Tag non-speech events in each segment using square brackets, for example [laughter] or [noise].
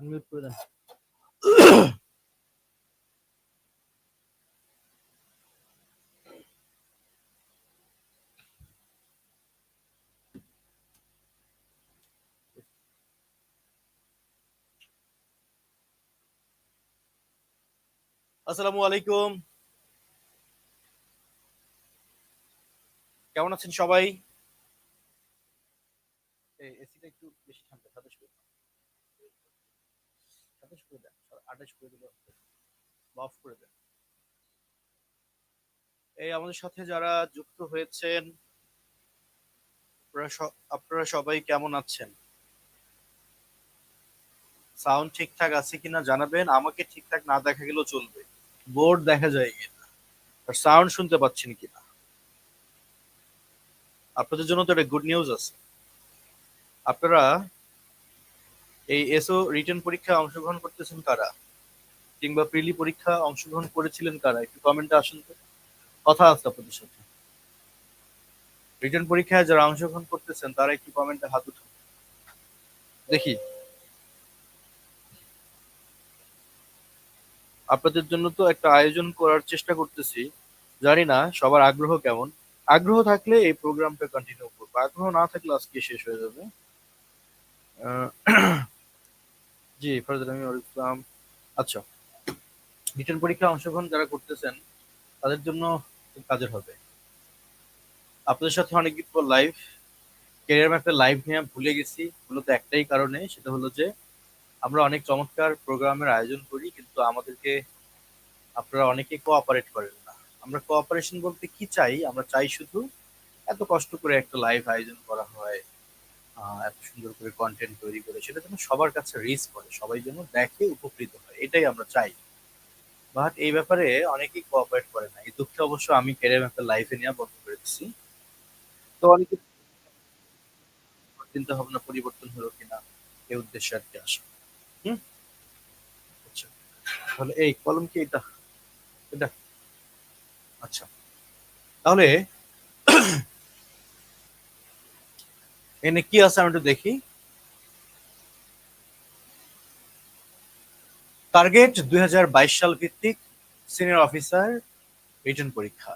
Unmute করে দেন আসসালামু আলাইকুম কেমন আছেন সবাই এসিটা একটু বেশি ঠান্ডা সাতাশ করে সাতাশ করে দেন আঠাশ করে দিল। অফ করে দেন। এই আমাদের সাথে যারা যুক্ত হয়েছেন, আপনারা সবাই কেমন আছেন? সাউন্ড ঠিকঠাক আছে কিনা জানাবেন, আমাকে ঠিকঠাক না দেখা গেলেও চলবে। বোর্ড দেখা যায় কিনা, আর সাউন্ড শুনতে পাচ্ছেন কিনা? আপনাদের জন্য তো একটা গুড নিউজ আছে। আপনারা এই এসও রিটার্ন পরীক্ষায় অংশগ্রহণ করতেছেন কারা? কিংবা প্রিলি পরীক্ষা অংশগ্রহণ করেছিলেন কারা? একটু কমেন্টে আসুন তো। কথা আছে আপনাদের সাথে। রিটার্ন পরীক্ষায় যারা অংশগ্রহণ করতেছেন, তারা একটু কমেন্টে হাত উঠান। দেখি। আপনাদের জন্য তো একটা আয়োজন করার চেষ্টা করতেছি। জানি না, সবার আগ্রহ কেমন? আগ্রহ থাকলে এই প্রোগ্রামটা কন্টিনিউ করব। আগ্রহ না থাকলে আজকে শেষ হয়ে যাবে। জি, ফরজাদ আমি ইসলাম আচ্ছা রিটার্ন পরীক্ষায় অংশগ্রহণ যারা করতেছেন, তাদের জন্য কাজের হবে। আপনাদের সাথে অনেকদিন পর লাইভ ক্যারিয়ার ম্যাপের লাইভ নিয়ে ভুলে গেছি, মূলত একটাই কারণে, সেটা হলো যে আমরা অনেক চমৎকার প্রোগ্রামের আয়োজন করি, কিন্তু আমাদেরকে আপনারা অনেকে কোঅপারেট করেন না। আমরা কোঅপারেশন বলতে কি চাই? আমরা চাই শুধু এত কষ্ট করে একটা লাইভ আয়োজন করা হয় এত সুন্দর করে কন্টেন্ট তৈরি করে, সেটা যেন সবার কাছে রিচ করে, সবাই যেন দেখে, উপকৃত হয়, এটাই আমরা চাই। বাট এই ব্যাপারে অনেকেই কোঅপারেট করে না। এই দুঃখে অবশ্য আমি ক্যারিয়ার ম্যাপের লাইফে নিয়ে বন্ধ করে দিচ্ছি তো অনেকে চিন্তা ভাবনা পরিবর্তন হলো কিনা, এই উদ্দেশ্যে আর কি আসা। হুম? আচ্ছা তাহলে এই কলম কি এটা? এটা? আচ্ছা তাহলে এনে কি আছে আমি একটু দেখি। টার্গেট দুই সাল ভিত্তিক সিনিয়র অফিসার রিটার্ন পরীক্ষা।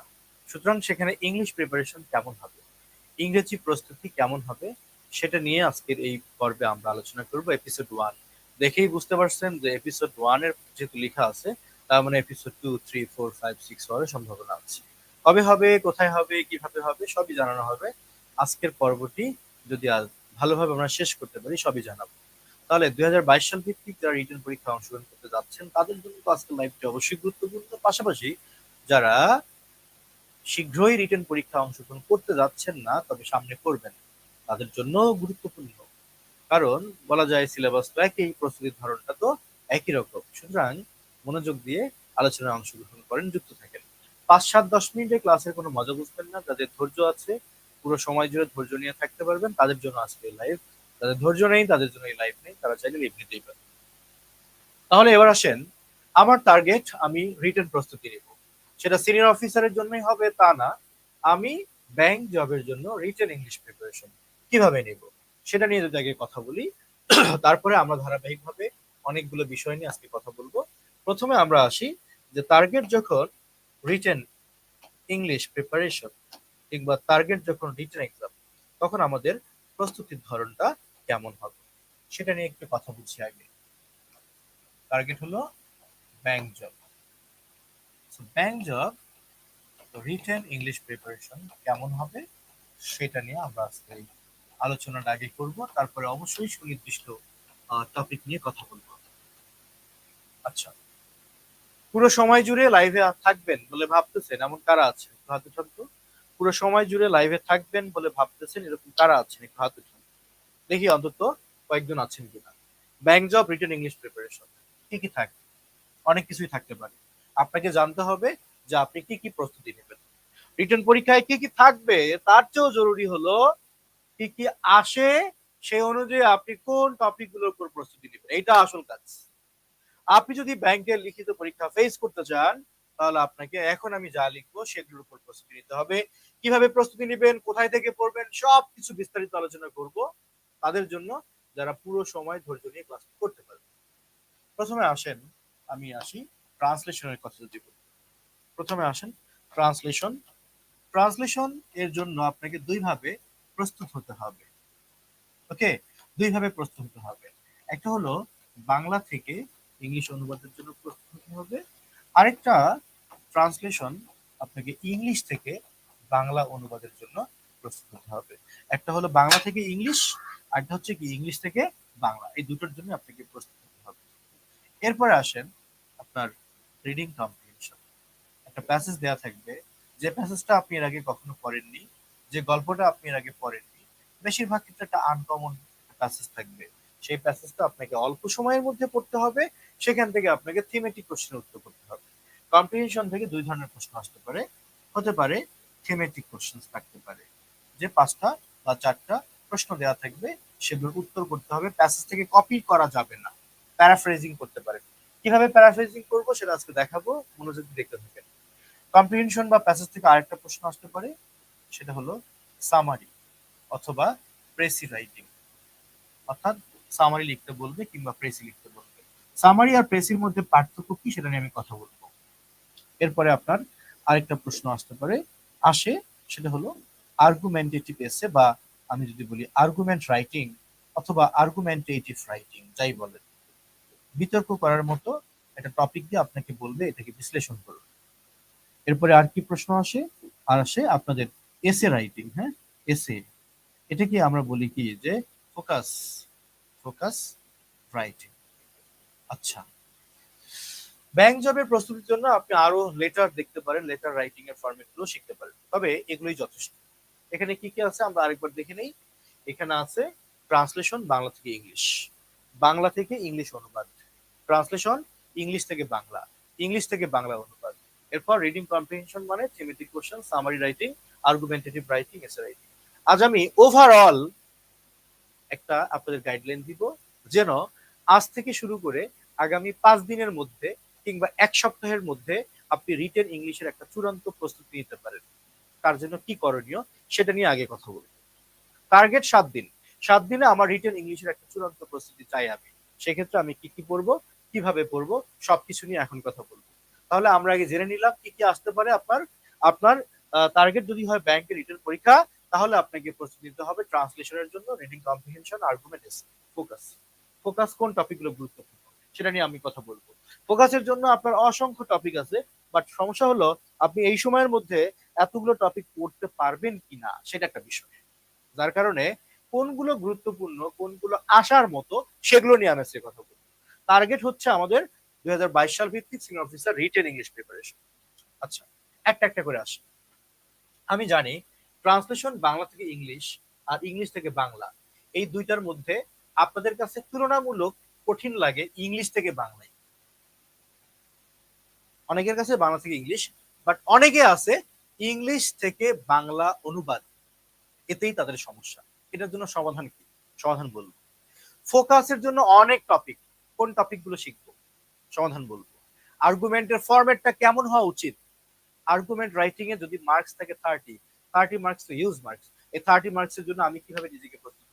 সুতরাং সেখানে ইংলিশ প্রিপারেশন কেমন হবে? ইংরেজি প্রস্তুতি কেমন হবে? সেটা নিয়ে আজকের এই পর্বে আমরা আলোচনা করব এপিসোড ওয়ান দেখেই বুঝতে পারছেন যে এপিসোড ওয়ানের যেহেতু লেখা আছে, তার মানে episode two three four five six হওয়ার সম্ভাবনা আছে। কবে হবে, কোথায় হবে, কীভাবে হবে, সবই জানানো হবে। আজকের পর্বটি যদি আজ ভালোভাবে আমরা শেষ করতে পারি, সবই জানাব। তাহলে দুই সাল ভিত্তিক যারা রিটার্ন পরীক্ষা অংশগ্রহণ করতে যাচ্ছেন, তাদের জন্য তো আজকের লাইভটি অবশ্যই গুরুত্বপূর্ণ। পাশাপাশি যারা শীঘ্রই রিটার্ন পরীক্ষা অংশগ্রহণ করতে যাচ্ছেন না, তবে সামনে করবেন। তাদের জন্য গুরুত্বপূর্ণ। কারণ বলা যায় সিলেবাস তো একই প্রস্তুতির ধরনটা তো একই রকম। সুতরাং মনোযোগ দিয়ে আলোচনায় অংশগ্রহণ করেন, যুক্ত থাকেন। পাঁচ সাত দশ মিনিটে ক্লাসের কোনো মজা বুঝবেন না, যাদের ধৈর্য আছে পুরো সময় জুড়ে ধৈর্য নিয়ে থাকতে পারবেন। তাদের জন্য আজকে লাইভ তাদের ধৈর্য নেই, তাদের জন্য এই লাইভ নেই, তারা চাইলে লিভ নিতেই পারে। তাহলে এবার আসেন, আমার টার্গেট আমি রিটার্ন প্রস্তুতি নেব। সেটা সিনিয়র অফিসারের জন্যই হবে তা না, আমি ব্যাংক জবের জন্য রিটেন ইংলিশ প্রিপারেশন কীভাবে নেব? সেটা নিয়ে যদি আগে কথা বলি, [clears throat] তারপরে আমরা ধারাবাহিকভাবে অনেকগুলো বিষয় নিয়ে আজকে কথা বলব। প্রথমে আমরা আসি যে টার্গেট যখন রিটেন ইংলিশ প্রিপারেশন কিংবা টার্গেট যখন রিটেন এক্সাম তখন আমাদের প্রস্তুতির ধরনটা কেমন হবে? সেটা নিয়ে একটু কথা বলছি আগে। টার্গেট হলো bank job bank job written English preparation কেমন হবে, সেটা নিয়ে আমরা আজকে আলোচনাটা আগে করব। তারপরে অবশ্যই সুনির্দিষ্ট টপিক নিয়ে কথা বলব। আচ্ছা। পুরো সময় জুড়ে লাইভে থাকবেন বলে ভাবতেছেন, এমন কারা আছে? হাত উঠান তো পুরো সময় জুড়ে লাইভে থাকবেন বলে ভাবতেছেন এরকম কারা আছেন? একটু হাত উঠান। দেখি অন্তত কয়েকজন আছেন কিনা। Bank job written English preparation কি কি থাকবে অনেক কিছুই থাকতে পারে। আপনাকে জানতে হবে যে আপনি কি কি প্রস্তুতি নেবেন। রিটার্ন পরীক্ষায় কি কি থাকবে? তার চেয়েও জরুরি হলো কি কি আসে সেই অনুযায়ী আপনি কোন টপিকগুলোর উপর প্রস্তুতি নেবেন। এইটা আসল কাজ। আপনি যদি ব্যাংকের লিখিত পরীক্ষা ফেস করতে চান তাহলে আপনাকে এখন আমি যা লিখব সেগুলোর উপর প্রস্তুতি নিতে হবে। কীভাবে প্রস্তুতি নেবেন, কোথায় থেকে পড়বেন সব কিছু বিস্তারিত আলোচনা করব। তাদের জন্য যারা পুরো সময় ধৈর্য নিয়ে ক্লাস করতে পারবে প্রথমে আসেন, আমি আসি ট্রান্সলেশনের কথা যদি বলি। প্রথমে আসেন ট্রান্সলেশন। ট্রান্সলেশন এর জন্য আপনাকে দুইভাবে প্রস্তুত হতে হবে। ওকে? দুইভাবে প্রস্তুত হতে হবে। একটা হলো বাংলা থেকে ইংলিশ অনুবাদের জন্য প্রস্তুত হতে হবে। আরেকটা ট্রান্সলেশন আপনাকে ইংলিশ থেকে বাংলা অনুবাদের জন্য প্রস্তুত হতে হবে। একটা হলো বাংলা থেকে ইংলিশ আরেকটা হচ্ছে কি ইংলিশ থেকে বাংলা। এই দুটোর জন্য আপনাকে প্রস্তুত হতে হবে। এরপরে আসেন আপনার রিডিং কম্প্রিহেনশন একটা প্যাসেজ দেওয়া থাকবে। যে প্যাসেজটা আপনি এর আগে কখনো পড়েননি, যে গল্পটা আপনি এর আগে পড়েননি, বেশিরভাগ ক্ষেত্রে একটা আনকমন প্যাসেজ থাকবে। সেই প্যাসেজটা আপনাকে অল্প সময়ের মধ্যে পড়তে হবে। সেখান থেকে আপনাকে থিমেটিক কোশ্চেনের উত্তর করতে হবে। কম্প্রিহেনশন থেকে দুই ধরনের প্রশ্ন আসতে পারে। হতে পারে থিমেটিক কোশ্চেন থাকতে পারে, যে পাঁচটা বা চারটা প্রশ্ন দেওয়া থাকবে, সেগুলোর উত্তর করতে হবে। প্যাসেজ থেকে কপি করা যাবে না প্যারাফ্রেজিং করতে পারে। কীভাবে প্যারাফ্রেজিং করব সেটা আজকে দেখাবো, মনোযোগ দেখতে থাকেন। কম্প্রিহেনশন বা প্যাসেজ থেকে আরেকটা প্রশ্ন আসতে পারে, সেটা হলো সামারি অথবা প্রেসি রাইটিং অর্থাৎ সামারি লিখতে বলবে কিংবা প্রেসি লিখতে বলবে। সামারি আর প্রেসির মধ্যে পার্থক্য কি সেটা নিয়ে আমি কথা বলব। এরপরে আপনার আরেকটা প্রশ্ন আসতে পারে, আসে, সেটা হলো আর্গুমেন্টেটিভ এসে বা আমি যদি বলি আর্গুমেন্ট রাইটিং অথবা আর্গুমেন্টেটিভ রাইটিং যাই বলেন। বিতর্ক করার মতো একটা টপিক দিয়ে আপনাকে বলবে, এটাকে বিশ্লেষণ করুন। এরপরে আর কি প্রশ্ন আসে? আর আসে আপনাদের এসে রাইটিং হ্যাঁ? এসে এটাকে আমরা বলি কি যে ফোকাস ফোকাস রাইটিং আচ্ছা। ব্যাংক জবের প্রস্তুতির জন্য আপনি আরও লেটার দেখতে পারেন লেটার রাইটিং এর ফরম্যাটগুলো শিখতে পারেন। তবে এগুলোই যথেষ্ট। এখানে কি কি আছে আমরা আরেকবার দেখে নেই। এখানে আছে ট্রান্সলেশন বাংলা থেকে ইংলিশ বাংলা থেকে ইংলিশ অনুবাদ। ট্রান্সলেশন ইংলিশ থেকে বাংলা। ইংলিশ থেকে বাংলা অনুবাদ। এরপর রিডিং কম্প্রিহেনশন মানে thematic question summary writing argumentative writing essay writing আজ আমি ওভারঅল একটা আপনাদের গাইডলাইন দিব, যেন আজ থেকে শুরু করে আগামী পাঁচ দিনের মধ্যে কিংবা এক সপ্তাহের মধ্যে আপনি রিটেন ইংলিশের একটা চূড়ান্ত প্রস্তুতি নিতে পারেন। তার জন্য কি করণীয় সেটা নিয়ে আগে কথা বলব টার্গেট সাত দিন। সাত দিনে আমার রিটেন ইংলিশের একটা চূড়ান্ত প্রস্তুতি চাই আমি। সেক্ষেত্রে আমি কি কি পড়ব, কীভাবে পড়ব, সবকিছু নিয়ে এখন কথা বলব। তাহলে আমরা আগে জেনে নিলাম কি কি আসতে পারে আপনার। আপনার টার্গেট যদি হয় ব্যাংকের রিটেন পরীক্ষা, তাহলে আপনাকে প্রস্তুতি নিতে হবে ট্রান্সলেশনের জন্য reading comprehension argument focus focus কোন টপিকগুলো গুরুত্বপূর্ণ? সেটা নিয়ে আমি কথা বলব। ফোকাসের জন্য আপনার অসংখ্য টপিক আছে বাট সমস্যা হলো আপনি এই সময়ের মধ্যে এতগুলো টপিক পড়তে পারবেন কিনা, সেটা একটা বিষয়। যার কারণে কোনগুলো গুরুত্বপূর্ণ, কোনগুলো আসার মতো, সেগুলো নিয়ে আমি কথা বলব। টার্গেট হচ্ছে আমাদের দুই হাজার বাইশ সাল ভিত্তিক senior officer written English preparation আচ্ছা একটা একটা করে আসি। আমি জানি ট্রান্সলেশন বাংলা থেকে ইংলিশ আর ইংলিশ থেকে বাংলা, এই দুইটার মধ্যে আপনাদের কাছে তুলনামূলক কঠিন লাগে ইংলিশ থেকে বাংলায়। অনেকের কাছে বাংলা থেকে ইংলিশ বাট অনেকে আছে ইংলিশ থেকে বাংলা অনুবাদ। এতেই তাদের সমস্যা। এটার জন্য সমাধান কি? সমাধান বলব। ফোকাসের জন্য অনেক টপিক কোন টপিকগুলো শিখব? সমাধান বলব। আর্গুমেন্টের ফরম্যাটটা কেমন হওয়া উচিত? আর্গুমেন্ট রাইটিং এ যদি মার্কস থাকে থার্টি থার্টি মার্কস তো ইউজ মার্কস এই থার্টি মার্কস এর জন্য আমি কীভাবে নিজেকে প্রস্তুত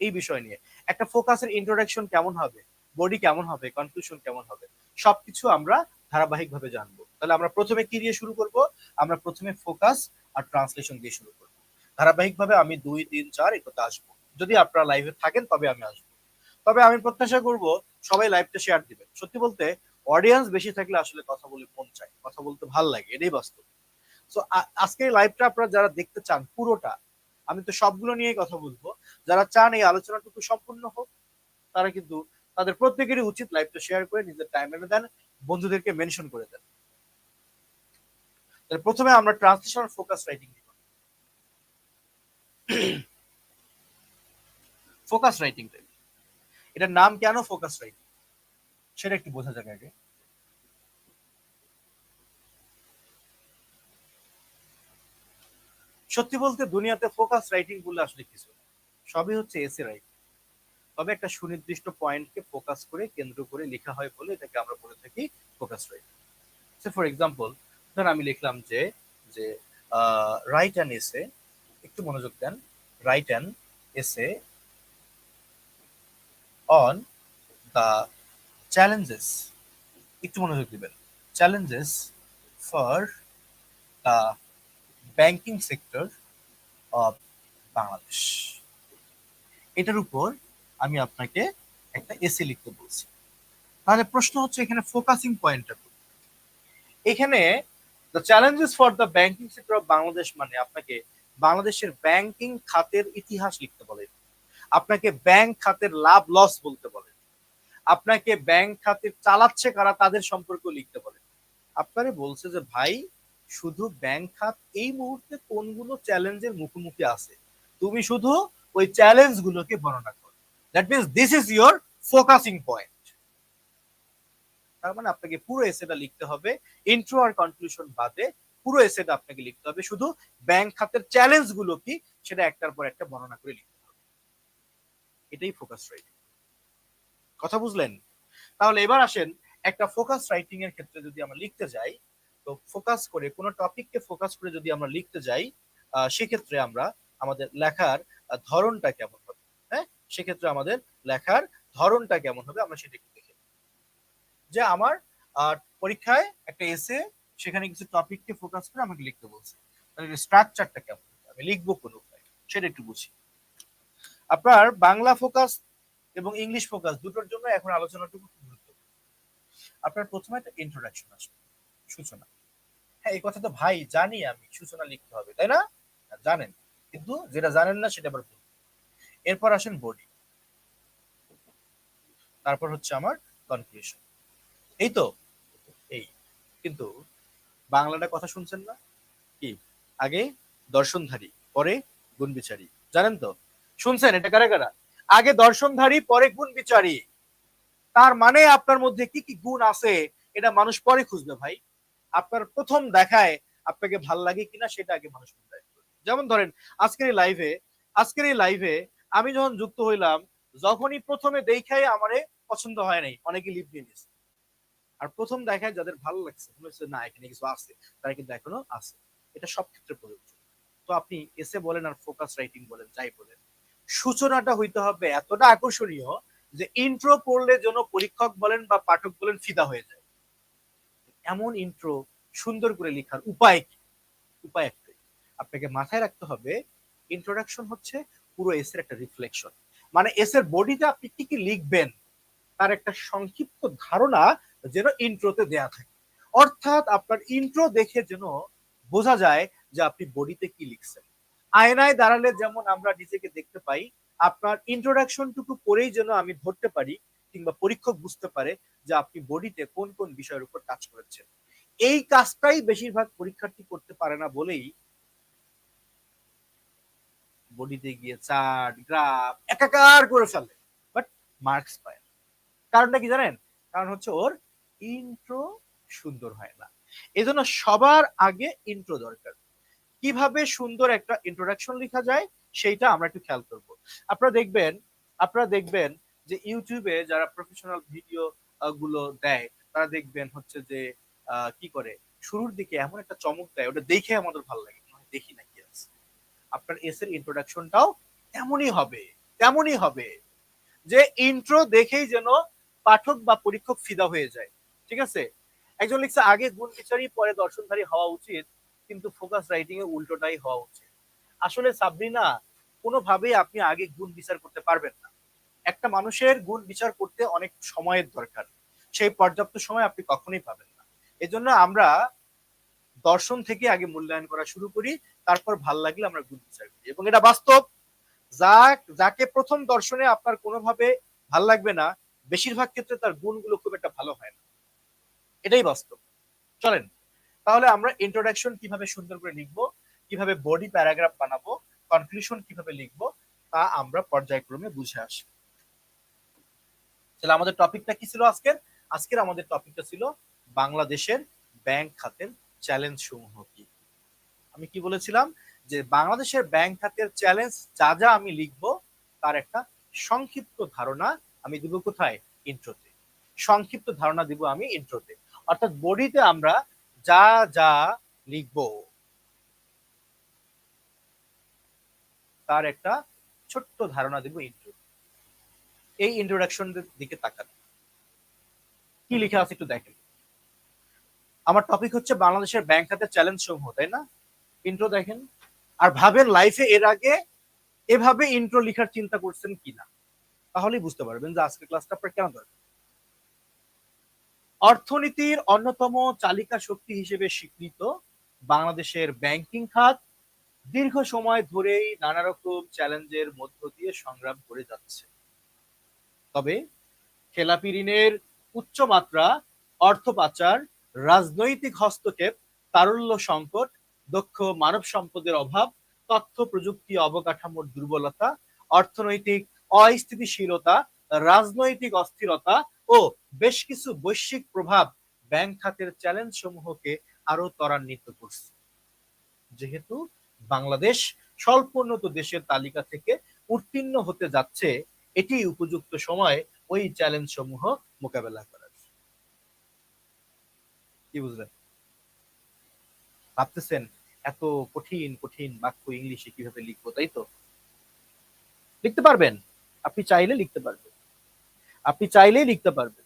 এই বিষয় নিয়ে। একটা ফোকাসের ইন্ট্রোডাকশন কেমন হবে? বডি কেমন হবে? কনক্লুশন কেমন হবে? সবকিছু আমরা ধারাবাহিক ভাবে জানব। তাহলে আমরা প্রথমে কি দিয়ে শুরু করব? আমরা প্রথমে ফোকাস আর ট্রান্সলেশন দিয়ে শুরু করব। ধারাবাহিক ভাবে আমি দুই, তিন, চার এটাতে আসব। যদি আপনারা লাইভে থাকেন, তবে আমি আসব। তবে আমি প্রত্যাশা করব, সবাই লাইভটা শেয়ার দিবেন সত্যি বলতে অডিয়েন্স বেশি থাকলে আসলে কথা বলে মন চায়। কথা বলতে ভালো লাগে, এটাই বাস্তব। সো আজকে লাইভটা আপনারা যারা দেখতে চান, পুরোটা আমি তো সবগুলো নিয়েই কথা বলব। যারা চান এই আলোচনাটুকু সম্পূর্ণ হোক, তারা কিন্তু তাদের প্রত্যেকেরই উচিত লাইভটা শেয়ার করে নিজের টাইম এনে দেন, বন্ধুদেরকে মেনশন করে দেন। প্রথমে আমরা translation focus writing focus writing এটার নাম কেন ফোকাস রাইটিং সেটা একটু বোঝা যাক আগে। সত্যি বলতে দুনিয়াতে ফোকাস রাইটিং বললে আসলে কিছু সবই হচ্ছে এসে রাইটিং তবে একটা সুনির্দিষ্ট পয়েন্টকে ফোকাস করে, কেন্দ্র করে লেখা হয় বলে এটাকে আমরা বলে থাকি focus writing say for example ধর আমি লিখলাম যে যে রাইট অ্যান এসে একটু মনোযোগ দেন write an essay on the challenges একটু মনোযোগ দিবেন। Challenges for the banking sector of Bangladesh এটার উপর আমি আপনাকে একটা এসে লিখতে বলছি। তাহলে প্রশ্ন হচ্ছে এখানে ফোকাসিং পয়েন্টটা এখানে the challenges for the banking sector of Bangladesh মানে আপনাকে বাংলাদেশের ব্যাংকিং খাতের ইতিহাস লিখতে বলে। আপনাকে ব্যাংক খাতের লাভ লস বলতে বলে। আপনাকে ব্যাংক খাতের চালাচ্ছে কারা তাদের সম্পর্ক লিখতে বলে। আপনারে বলছে যে, ভাই শুধু ব্যাংক খাত এই মুহূর্তে কোনগুলো চ্যালেঞ্জের মুখোমুখি আছে? তুমি শুধু ওই চ্যালেঞ্জ গুলোকে বর্ণনা করো। That means this is your focusing point তার মানে আপনাকে পুরো এসেটা লিখতে হবে। ইন্ট্রো আর কনক্লুশন বাদে পুরো এসেটা আপনাকে লিখতে হবে। শুধু ব্যাংক খাতের চ্যালেঞ্জগুলো কি, সেটা একটার পর একটা বর্ণনা করে লিখতে হবে। এটাই ফোকাস রাইটিং কথা বুঝলেন? তাহলে এবার আসেন একটা ফোকাস রাইটিং এর ক্ষেত্রে যদি আমরা লিখতে যাই তো ফোকাস করে, কোনো টপিককে ফোকাস করে যদি আমরা লিখতে যাই সেক্ষেত্রে আমরা আমাদের লেখার ধরনটা কেমন হবে? হ্যাঁ? সেক্ষেত্রে আমাদের লেখার ধরনটা কেমন হবে আমরা সেটা একটু দেখে যে আমার পরীক্ষায় একটা এসে সেখানে কিছু টপিককে ফোকাস করে আমাকে লিখতে বলছে। তাহলে স্ট্রাকচারটা কেমন আমি লিখব কোন উপায়? সেটা একটু বুঝি। আপনার বাংলা ফোকাস এবং ইংলিশ ফোকাস দুটোর জন্য এখন আলোচনাটুকু গুরুত্বপূর্ণ। আপনার প্রথমে একটা ইন্ট্রোডাকশন আসবে, সূচনা। হ্যাঁ এই কথা তো ভাই জানি আমি, সূচনা লিখতে হবে, তাই না? জানেন। কিন্তু যেটা জানেন না সেটা আবার ভুল। এরপর আসেন বডি। তারপর হচ্ছে আমার কনক্লুশন এই তো, এই। কিন্তু বাংলাটা কথা শুনছেন না? কি? আগে দর্শনধারী, পরে গুণ বিচারী জানেন তো? শুনছেন? এটা কারা কারা? আগে দর্শনধারী, পরে গুণ বিচারী তার মানে আপনার মধ্যে কি কি গুণ আছে, এটা মানুষ পরে খুঁজবে ভাই। আপনার প্রথম দেখায় আপনাকে ভালো লাগে কিনা সেটা আগে মানুষ যেমন ধরেন, আজকের এই লাইভে আজকের এই লাইভে আমি যখন যুক্ত হইলাম, যখনই প্রথমে দেখাই আমারে পছন্দ হয় নাই, অনেকে লিভ নিয়ে নিয়েছে আর প্রথম দেখায় যাদের ভালো লাগছে না, এখানে কিছু আছে। তারা কিন্তু এখনও আছে। এটা সব ক্ষেত্রে প্রযোজ্য। তো আপনি এসে বলেন আর ফোকাস রাইটিং বলেন, যাই বলেন, সূচনাটা হইতে হবে এতটা আকর্ষণীয় যে ইন্ট্রো পড়লে যেন পরীক্ষক বলেন বা পাঠক বলেন ফিদা হয়ে যায়। এমন ইন্ট্রো সুন্দর করে লেখার উপায় কি? উপায় একটাই। আপনাকে মাথায় রাখতে হবে ইন্ট্রোডাকশন হচ্ছে পুরো এসের একটা রিফ্লেকশন মানে এসের বডিতে আপনি কি কি লিখবেন, তার একটা সংক্ষিপ্ত ধারণা যেন ইন্ট্রোতে দেয়া থাকে। অর্থাৎ আপনার ইন্ট্রো দেখে যেন বোঝা যায় যে আপনি বডিতে কি লিখছেন। আয়নায় দাঁড়ালে যেমন আমরা নিজেকে দেখতে পাই, আপনার ইন্ট্রোডাকশনটুকু পরেই যেন আমি ধরতে পারি কিংবা পরীক্ষক বুঝতে পারে যে আপনি বডিতে কোন কোন বিষয়ের উপর কাজ করেছেন। এই কাজটাই বেশিরভাগ পরীক্ষার্থী করতে পারে না বলেই বডিতে গিয়ে চার্ট, গ্রাফ একাকার করে ফেলে। বাট মার্কস পায় না। কারণটা কি জানেন? কারণ হচ্ছে ওর ইন্ট্রো সুন্দর হয় না। এজন্য সবার আগে ইন্ট্রো দরকার। কীভাবে সুন্দর একটা ইন্ট্রোডাকশন লেখা যায়, সেইটা আমরা একটু খেয়াল করব। আপনারা দেখবেন আপনারা দেখবেন যে ইউটিউবে যারা প্রফেশনাল ভিডিও গুলো দেয়, তারা দেখবেন হচ্ছে যে কি করে? শুরুর দিকে এমন একটা চমক দেয়, ওটা দেখে আমাদের ভালো লাগে। দেখি না কি আছে। আপনার এস এর ইন্ট্রোডাকশনটাও তেমনই হবে তেমনই হবে। যে ইন্ট্রো দেখেই যেন পাঠক বা পরীক্ষক ফিদা হয়ে যায়। ঠিক আছে? একজন লিখছে, আগে গুণ বিচারী পরে দর্শনধারী হওয়া উচিত, কিন্তু ফোকাস রাইটিং এ উল্টোটাই হওয়া উচিত। আসলে সাবরিনা কোনোভাবেই আপনি আগে গুণ বিচার করতে পারবেন না। একটা মানুষের গুণ বিচার করতে অনেক সময়ের দরকার। সেই পর্যাপ্ত সময় আপনি কখনোই পাবেন না। এজন্য আমরা দর্শন থেকে আগে মূল্যায়ন করা শুরু করি, তারপর ভালো লাগলে আমরা গুণ বিচার করি। এবং এটা বাস্তব। যা, যাকে প্রথম দর্শনে আপনার কোনোভাবে ভালো লাগবে না, বেশিরভাগ ক্ষেত্রে তার গুণগুলো খুব একটা ভালো হয় না। এটাই বাস্তব। চলেন, তাহলে আমরা ইন্ট্রোডাকশন কীভাবে সুন্দর করে লিখব, কীভাবে বডি প্যারাগ্রাফ বানাবো কনক্লুশন কীভাবে লিখব, তা আমরা পর্যায়ক্রমে বুঝে আসি তাহলে আমাদের টপিকটা কি ছিল আজকের? আজকের আমাদের টপিকটা ছিল বাংলাদেশের ব্যাংক খাতের চ্যালেঞ্জ সমূহ কি? আমি কি বলেছিলাম যে বাংলাদেশের ব্যাংক খাতের চ্যালেঞ্জ যা যা আমি লিখব, তার একটা সংক্ষিপ্ত ধারণা আমি দিব কোথায়? ইন্ট্রোতে। সংক্ষিপ্ত ধারণা দিব আমি ইন্ট্রোতে। অর্থাৎ বডিতে আমরা যা যা লিখব, তার একটা ছোট্ট ধারণা দিব ইন্ট্রো এই ইন্ট্রোডাকশন দিকে তাকান। কি লেখা আছে একটু দেখেন। আমার টপিক হচ্ছে বাংলাদেশের ব্যাংক খাতের চ্যালেঞ্জ সমূহ, তাই না? ইন্ট্রো দেখেন। আর ভাবেন লাইফে এর আগে এভাবে ইন্ট্রো লেখার চিন্তা করছেন কিনা? তাহলেই বুঝতে পারবেন যে আজকের ক্লাসটা আপনার কেন দরকার অর্থনীতির অন্যতম চালিকা শক্তি হিসেবে স্বীকৃত বাংলাদেশের ব্যাংকিং খাত দীর্ঘ সময় ধরেই নানা রকম চ্যালেঞ্জের মধ্য দিয়ে সংগ্রাম করে যাচ্ছে। তবে খেলাপি ঋণের উচ্চমাত্রা অর্থ পাচার রাজনৈতিক হস্তক্ষেপ, তারল্য সংকট, দক্ষ মানব সম্পদের অভাব, তথ্য প্রযুক্তি অবকাঠামোর দুর্বলতা, অর্থনৈতিক অস্থিতিশীলতা, রাজনৈতিক অস্থিরতা ও বেশ কিছু বৈশ্বিক প্রভাব ব্যাংক খাতের চ্যালেঞ্জ সমূহকে আরও ত্বরান্বিত করছে। যেহেতু বাংলাদেশ স্বল্পোন্নত দেশের তালিকা থেকে উত্তীর্ণ হতে যাচ্ছে এটি উপযুক্ত সময় ওই চ্যালেঞ্জ সমূহ মোকাবেলা করার। কি বুঝলেন? ভাবতেছেন এত কঠিন কঠিন বাক্য ইংলিশে কীভাবে লিখব, তাই তো? লিখতে পারবেন। আপনি চাইলে লিখতে পারবেন। আপনি চাইলেই লিখতে পারবেন।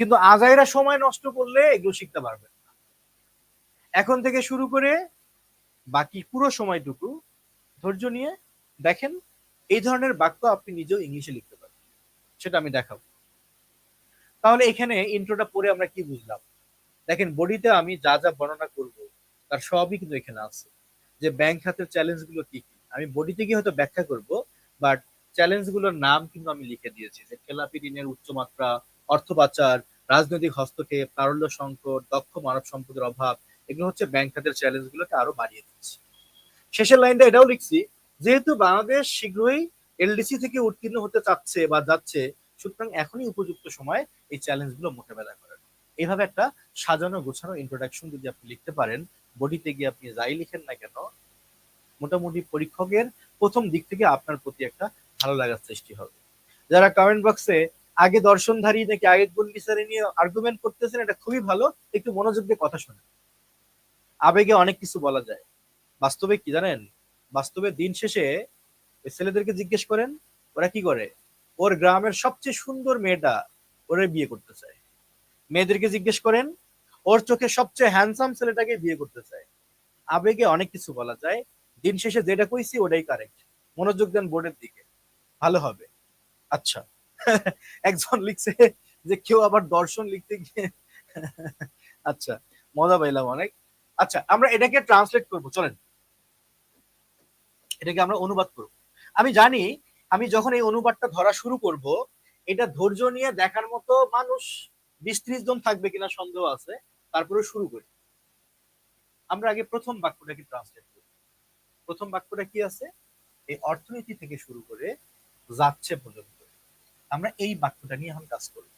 কিন্তু আজাইরা সময় নষ্ট করলে এগুলো শিখতে পারবেন না। এখন থেকে শুরু করে বাকি পুরো সময়টুকু ধৈর্য নিয়ে দেখেন এই ধরনের বাক্য আপনি নিজেও ইংলিশে লিখতে পারবেন সেটা আমি দেখাবো। তাহলে এখানে ইন্ট্রোটা পড়ে আমরা কি বুঝলাম? দেখেন, বডিতে আমি যা যা বর্ণনা করব, তার সবই কিন্তু এখানে আছে। যে ব্যাংক খাতের চ্যালেঞ্জগুলো কি কি? আমি বডিতে গিয়ে হয়তো ব্যাখ্যা করব বাট চ্যালেঞ্জগুলোর নাম কিন্তু আমি লিখে দিয়েছি। যে খেলাপি ঋণের উচ্চমাত্রা অর্থ পাচার, রাজনৈতিক হস্তক্ষেপ তারল্য সংকট, দক্ষ মানব সম্পদের অভাব, এগুলো হচ্ছে ব্যাংক খাতের চ্যালেঞ্জ গুলোকে আরও বাড়িয়ে দিচ্ছে। শেষের লাইনটা এটাও লিখছি যেহেতু বাংলাদেশ শীঘ্রই এলডিসি থেকে উত্তীর্ণ হতে চাচ্ছে বা যাচ্ছে, সুতরাং এখনই উপযুক্ত সময় এই চ্যালেঞ্জগুলো মোকাবেলা করার। এইভাবে একটা সাজানো, গোছানো ইন্ট্রোডাকশন যদি আপনি লিখতে পারেন, বডিতে গিয়ে আপনি যাই লিখেন না কেন, মোটামুটি পরীক্ষকের প্রথম দিক থেকে আপনার প্রতি একটা ভালো লাগার সৃষ্টি হবে। যারা কমেন্ট বক্সে আগে দর্শনধারী নাকি আগে গুন্ডিসারি নিয়ে আর্গুমেন্ট করতেছেন, এটা খুবই ভালো, একটু মনোযোগ দিয়ে কথা শোনেন। আবেগে অনেক কিছু বলা যায়। বাস্তবে কি জানেন? বাস্তবে দিন শেষে ছেলেদেরকে জিজ্ঞেস করেন, ওরা কি করে? ওর গ্রামের সবচেয়ে সুন্দর মেয়েটা ওরে বিয়ে করতে চায়। মেয়েদেরকে জিজ্ঞেস করেন, ওর চোখে সবচেয়ে হ্যান্ডসাম ছেলেটাকে বিয়ে করতে চায়। আবেগে অনেক কিছু বলা যায়। দিন শেষে যেটা কইছি ওটাই কারেক্ট মনোযোগ দেন বোর্ডের দিকে। ভালো হবে। আচ্ছা। [laughs] একজন লিখছে যে কেউ আবার দর্শন লিখতে গিয়ে [laughs] আচ্ছা মজা পাইলাম অনেক। আচ্ছা আমরা এটাকে ট্রান্সলেট করব। চলেন। এটাকে আমরা অনুবাদ করব। আমি জানি, আমি যখন এই অনুবাদটা ধরা শুরু করব, এটা ধৈর্য নিয়ে দেখার মতো মানুষ বিশ ত্রিশ জন থাকবে কিনা সন্দেহ আছে, তারপরে শুরু করি। আমরা আগে প্রথম বাক্যটাকে ট্রান্সলেট করি? প্রথম বাক্যটা কি আছে? এই অর্থনীতি থেকে শুরু করে যাচ্ছে পর্যন্ত। আমরা এই বাক্যটা নিয়ে এখন কাজ করব।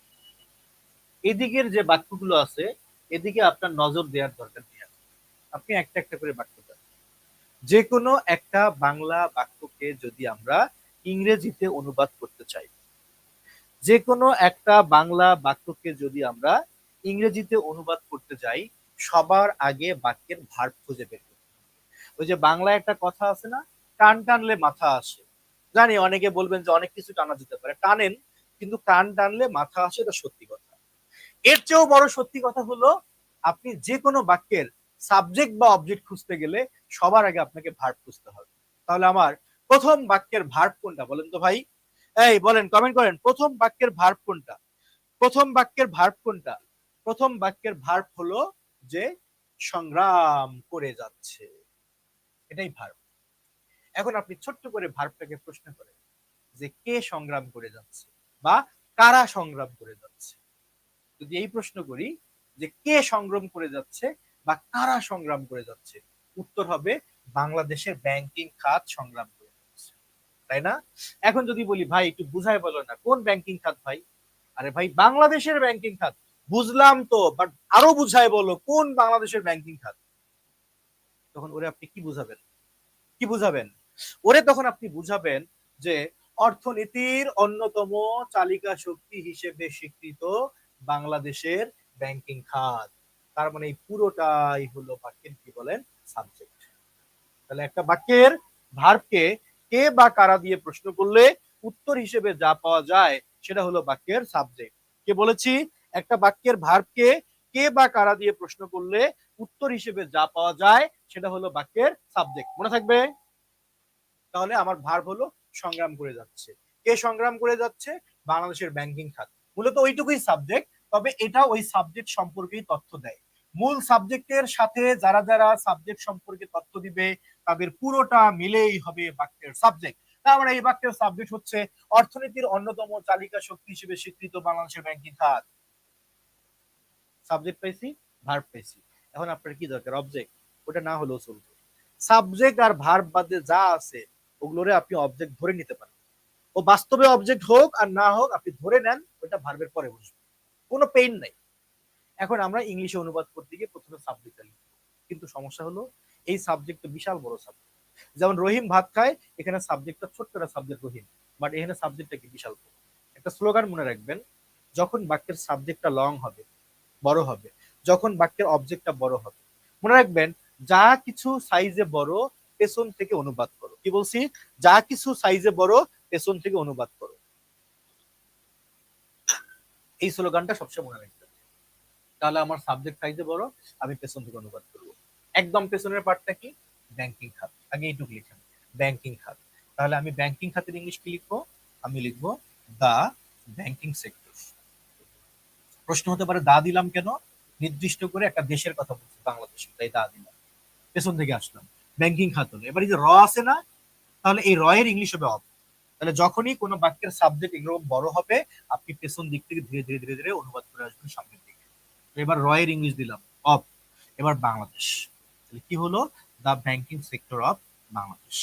এদিকের যে বাক্যগুলো আছে, এদিকে আপনার নজর দেওয়ার দরকার নেই। আপনি একটা একটা করে বাক্য যে কোনো একটা বাংলা বাক্যকে যদি আমরা ইংরেজিতে অনুবাদ করতে চাই যে কোনো একটা বাংলা বাক্যকে যদি আমরা ইংরেজিতে অনুবাদ করতে যাই, সবার আগে বাক্যের ভার খুঁজে বের ওই যে বাংলায় একটা কথা আছে না টান টানলে মাথা আসে। জানি অনেকে বলবেন যে অনেক কিছু টানা যেতে পারে, টানেন, কিন্তু টান টানলে মাথা আসে, এটা সত্যি কথা। এর চেয়েও বড় সত্যি কথা হলো, আপনি যে কোনো বাক্যের সাবজেক্ট বা অবজেক্ট খুঁজতে গেলে সবার আগে আপনাকে ভার্ব খুঁজতে হবে। তাহলে আমার প্রথম বাক্যের ভার্ব কোনটা বলেন তো ভাই? এই বলেন কমেন্ট করেন, প্রথম বাক্যের ভার্ব কোনটা? প্রথম বাক্যের ভার্ব কোনটা? প্রথম বাক্যের ভার্ব হলো যে সংগ্রাম করে যাচ্ছে। এটাই ভার্ব এখন আপনি ছোট্ট করে ভার্বটাকে প্রশ্ন করেন, যে কে সংগ্রাম করে যাচ্ছে বা কারা সংগ্রাম করে যাচ্ছে? যদি এই প্রশ্ন করি, যে কে সংগ্রাম করে যাচ্ছে বা কারা সংগ্রাম করে যাচ্ছে? উত্তর হবে বাংলাদেশের ব্যাংকিং খাত সংগ্রাম করে যাচ্ছে। তাই না? এখন যদি বলি, ভাই, একটু বুঝাই বলো না, কোন ব্যাংকিং খাত ভাই? আরে ভাই, বাংলাদেশের ব্যাংকিং খাত। বুঝলাম তো বাট আরও বুঝাই বলো, কোন বাংলাদেশের ব্যাংকিং খাত? তখন ওরে আপনি কি বুঝাবেন? কি বুঝাবেন? ওরে তখন আপনি বুঝাবেন যে অর্থনীতির অন্যতম চালিকা শক্তি হিসেবে স্বীকৃত বাংলাদেশের ব্যাংকিং খাত। তার মানে এই পুরোটাই হলো বাক্যের কি বলেন? সাবজেক্ট তাহলে একটা বাক্যের ভার্বকে কে বা কারা দিয়ে প্রশ্ন করলে উত্তর হিসেবে যা পাওয়া যায় সেটা হলো বাক্যের সাবজেক্ট কে বলেছি? একটা বাক্যের ভার্বকে কে বা কারা দিয়ে প্রশ্ন করলে উত্তর হিসেবে যা পাওয়া যায় সেটা হলো বাক্যের সাবজেক্ট মনে থাকবে? তাহলে আমার ভার্ব হলো সংগ্রাম করে যাচ্ছে। কে সংগ্রাম করে যাচ্ছে? বাংলাদেশের ব্যাংকিং খাত। মূলত ওইটুকুই সাবজেক্ট তবে এটা ওই সাবজেক্ট সম্পর্কেই তথ্য দেয়। মূল সাবজেক্টের সাথে যারা যারা সাবজেক্ট সম্পর্কে তথ্য দিবে, তাদের পুরোটা মিলেই হবে বাক্যের সাবজেক্ট তার এই বাক্যের সাবজেক্ট হচ্ছে অর্থনীতির অন্যতম চালিকা শক্তি হিসেবে স্বীকৃত বাংলাদেশের ব্যাংকিং খাত। সাবজেক্ট ভার্ব এখন আপনার কি দরকার? অবজেক্ট ওটা না হলেও চলবে। সাবজেক্ট আর ভার্ব বাদে যা আছে, ওগুলোরে আপনি অবজেক্ট ধরে নিতে পারেন। ও বাস্তবে অবজেক্ট হোক আর না হোক, আপনি ধরে নেন, ওটা ভার্বের পরে বসবে। কোনো পেইন নাই। এখন আমরা ইংলিশে অনুবাদ করতে গিয়ে প্রথমে সাবজেক্টটা লিখব। কিন্তু সমস্যা হলো, এই সাবজেক্ট বিশাল বড় সাবজেক্ট যেমন রহিম ভাত খায়, এখানে সাবজেক্টটা ছোট্ট একটা সাবজেক্ট রহিম বাট এখানে সাবজেক্টটা কি বিশাল বড়? একটা স্লোগান মনে রাখবেন, যখন বাক্যের সাবজেক্টটা লং হবে, বড় হবে, যখন বাক্যের অবজেক্টটা বড় হবে, মনে রাখবেন, যা কিছু সাইজে বড়, পেছন থেকে অনুবাদ করো। কি বলছি? যা কিছু সাইজে বড়, পেছন থেকে অনুবাদ করো। এই স্লোগানটা সবসময় মনে রাখবেন। তাহলে আমার সাবজেক্ট সাইজে বড় আমি পেছন থেকে অনুবাদ করব। একদম পেছনের পার্টটা কি? ব্যাংকিং খাত। আগে এইটুকু লিখেন ব্যাংকিং খাত। তাহলে আমি ব্যাংকিং খাতের ইংলিশ কি লিখব? আমি লিখব, দা ব্যাংকিং সেক্টর প্রশ্ন হতে পারে, দা দিলাম কেন? নির্দিষ্ট করে একটা দেশের কথা বলছি, বাংলাদেশ। তাই দা দিলাম। পেছন থেকে আসলাম। ব্যাংকিং খাত হলো। এবার এই যে র আছে না, তাহলে এই র এর ইংলিশ হবে অফ তাহলে যখনই কোনো বাক্যের সাবজেক্ট এরকম বড় হবে, আপনি পেছন দিক থেকে ধীরে ধীরে ধীরে ধীরে অনুবাদ করে আসবেন সামনের দিকে। এবার র এর ইংলিশ দিলাম অফ এবার বাংলাদেশ। কি হলো? The banking sector of Bangladesh.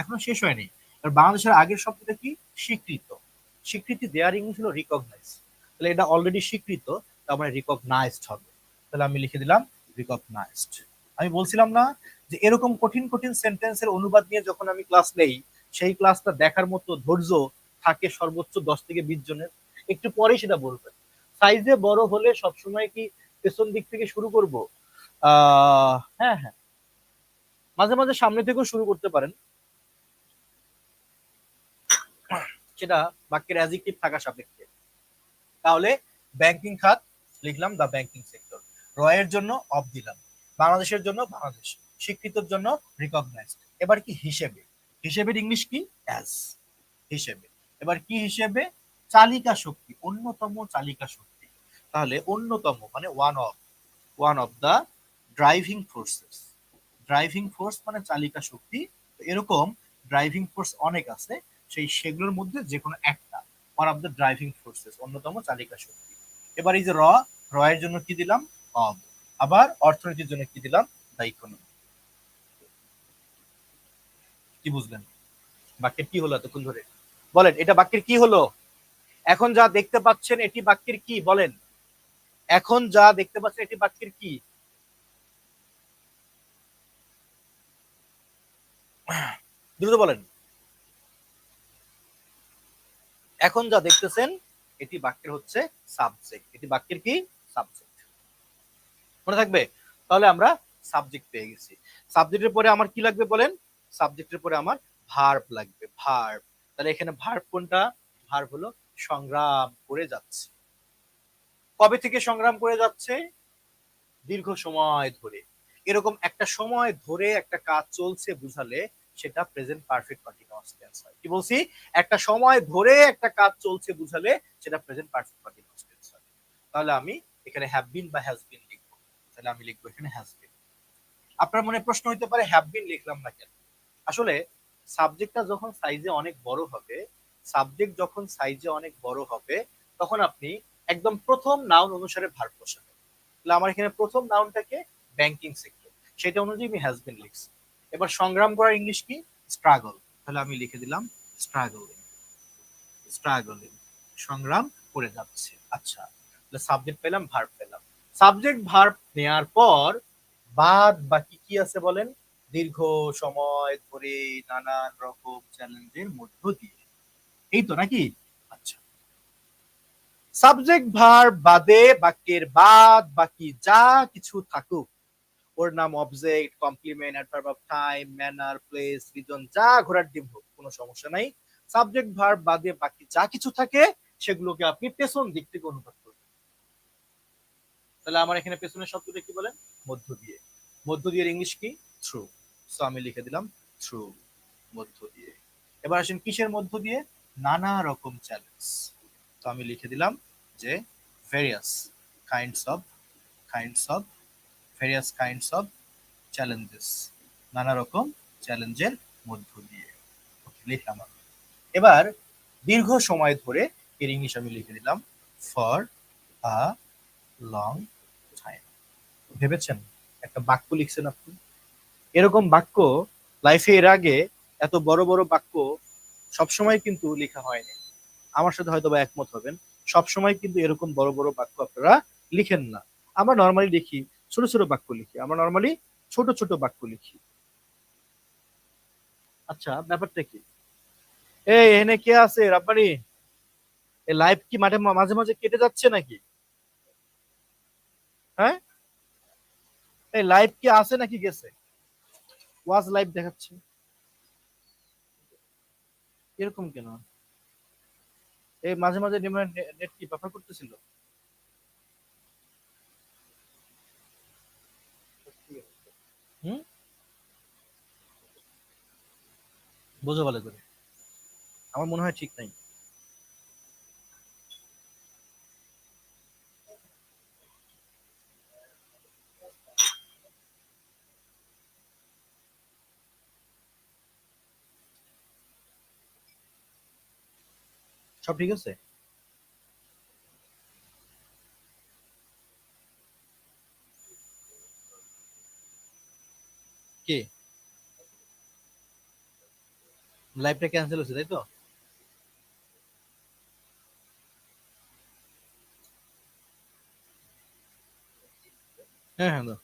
এখনও শেষ হয়নি। এবার বাংলাদেশের আগের শব্দটা কি? স্বীকৃত। স্বীকৃতি দেওয়ার ইংলিশ হলো রিকগনাইজ তাহলে এটা অলরেডি স্বীকৃত, তার মানে রিকগনাইজড হবে। তাহলে আমি লিখে দিলাম রিকগনাইজড আমি বলছিলাম না যে এরকম কঠিন কঠিন সেন্টেন্সের অনুবাদ নিয়ে যখন আমি ক্লাস নেই, সেই ক্লাসটা দেখার মতো ধৈর্য থাকে সর্বোচ্চ দশ থেকে বিশ জনের। একটু পরে সেটা বলবেন। সাইজে বড় হলে সবসময় কি পেছন দিক থেকে শুরু করব? হ্যাঁ হ্যাঁ। মাঝে মাঝে সামনে থেকেও শুরু করতে পারেন। সেটা বাক্যের অ্যাজিকটিভ থাকা সাপেক্ষে। তাহলে ব্যাংকিং খাত, লিখলাম দা ব্যাংকিং সেক্টর রয়ের জন্য অফ দিলাম। বাংলাদেশের জন্য বাংলাদেশ। স্বীকৃতর জন্য রিকগনাইজড এবার কি হিসেবে? হিসেবের ইংলিশ কি? অ্যাজ হিসেবে। এবার কি হিসেবে? চালিকা শক্তি, অন্যতম চালিকা শক্তি। তাহলে অন্যতম মানে one of one of the driving forces driving force মানে চালিকা শক্তি। এরকম ড্রাইভিং ফোর্স অনেক আছে, সেই সেগুলোর মধ্যে যে কোনো একটা one of the driving forces অন্যতম চালিকা শক্তি। এবার এই যে র র এর জন্য কি দিলাম? অব আবার অর্থনীতির জন্য কি দিলাম? দ্য ইকোনমি কি বুঝলেন? বাক্যের কি হলো এতক্ষণ ধরে? বলেন, এটা বাক্যের কি হলো? এখন যা দেখতে পাচ্ছেন এটি বাক্যের কি? বলেন। এখন যা দেখতে পাচ্ছেন এটি বাক্যের কি? দ্রুত বলেন। এখন যা দেখতেছেন এটি বাক্যের হচ্ছে সাবজেক্ট এটি বাক্যের কি? সাবজেক্ট মনে থাকবে? তাহলে আমরা সাবজেক্ট পেয়ে গেছি। সাবজেক্টের পরে আমার কি লাগবে বলেন? সাবজেক্টের পরে আমার ভার্ব লাগবে। ভার্ব তাহলে এখানে ভার্ব কোনটা? ভার্ব হলো সংগ্রাম করে যাচ্ছে। কবে থেকে সংগ্রাম করে যাচ্ছে? দীর্ঘ সময় ধরে। এরকম একটা সময় ধরে একটা কাজ চলছে বুঝালে সেটা প্রেজেন্ট পারফেক্ট কন্টিনিউয়াস টেন্স হয়। কি বলছি? একটা সময় ধরে একটা কাজ চলছে বুঝালে সেটা প্রেজেন্ট পারফেক্ট কন্টিনিউয়াস টেন্স হয়। তাহলে আমি এখানে হ্যাভ বিন বা হ্যাজ বিন লিখব। তাহলে আমি লিখব এখানে হ্যাজ বিন আপনার মনে প্রশ্ন হতে পারে হ্যাভ বিন লিখলাম না কেন? আসলে সাবজেক্টটা যখন সাইজে অনেক বড় হবে সাবজেক্ট যখন সাইজে অনেক বড় হবে, তখন আপনি একদম প্রথম নাউন অনুসারে ভার বসাবেন। তাহলে আমার এখানে প্রথম নাউনটাকে ব্যাংকিং সেক্টর সেটা অনুযায়ী আমি হ্যাজ বিন লিখছি। এবার সংগ্রাম করার ইংলিশ কি? স্ট্রাগল তাহলে আমি লিখে দিলাম স্ট্রাগলিং স্ট্রাগলিং সংগ্রাম করে যাচ্ছে। আচ্ছা তাহলে সাবজেক্ট পেলাম ভার্ব পেলাম। সাবজেক্ট ভার্ব নেয়ার পর বাদ বাকি কি আছে বলেন? দীর্ঘ সময় ধরে নানান রকম চ্যালেঞ্জের মধ্য দিয়ে। এই তো নাকি? আচ্ছা। সাবজেক্ট ভার্ব বাদে বাক্যের বাদ বাকি যা কিছু থাকুক। ওর নাম object complement adverb of time manner place reason যা ঘোরার ডিম হোক, কোনো সমস্যা নাই। সাবজেক্ট ভার্ব বাদে বাকি যা কিছু থাকে, সেগুলোকে আপনি পেছন দিক থেকে অনুবাদ করবেন। তাহলে আমার এখানে পেছনের শব্দটা কি বলেন? মধ্য দিয়ে। মধ্য দিয়ে ইংলিশ কি? থ্রু সো আমি লিখে দিলাম থ্রু মধ্য দিয়ে। এবার আসেন কিসের মধ্য দিয়ে? নানা রকম চ্যালেঞ্জ তো আমি লিখে দিলাম যে various kinds of kinds of various kinds of challenges নানা রকম চ্যালেঞ্জের মধ্য দিয়ে। লিখলাম আমি। এবার দীর্ঘ সময় ধরে এর ইংলিশ আমি লিখে দিলাম ফর আ লং টাইম ভেবেছেন? একটা বাক্য লিখছেন আপনি। এরকম বাক্য লাইফে এর আগে এত বড় বড় বাক্য সবসময় কিন্তু লেখা হয়নি। আমার সাথে হয়তো বা একমত হবেন। সবসময় কিন্তু এরকম বড় বড় বাক্য আপনারা লিখেন না। আমরা নর্মালি লিখি, ছোট ছোট বাক্য লিখি। আমরা নর্মালি ছোট ছোট বাক্য লিখি। আচ্ছা ব্যাপারটা কি? এই, এখানে কে আছে? রাব্বানি? এই লাইভ কি মাঠে মাঝে মাঝে কেটে যাচ্ছে নাকি? হ্যাঁ? এই লাইভ কি আছে নাকি গেছে? ওয়াজ লাইভ দেখাচ্ছে। এরকম কেন? এই মাঝে মাঝে নেট কি ব্যাপার করতেছিল? বোঝো ভালো করে। আমার মনে হয় ঠিক নাই। সব ঠিক আছে? কে? লাইভটা ক্যান্সেল হচ্ছে তাই তো? হ্যাঁ হ্যাঁ।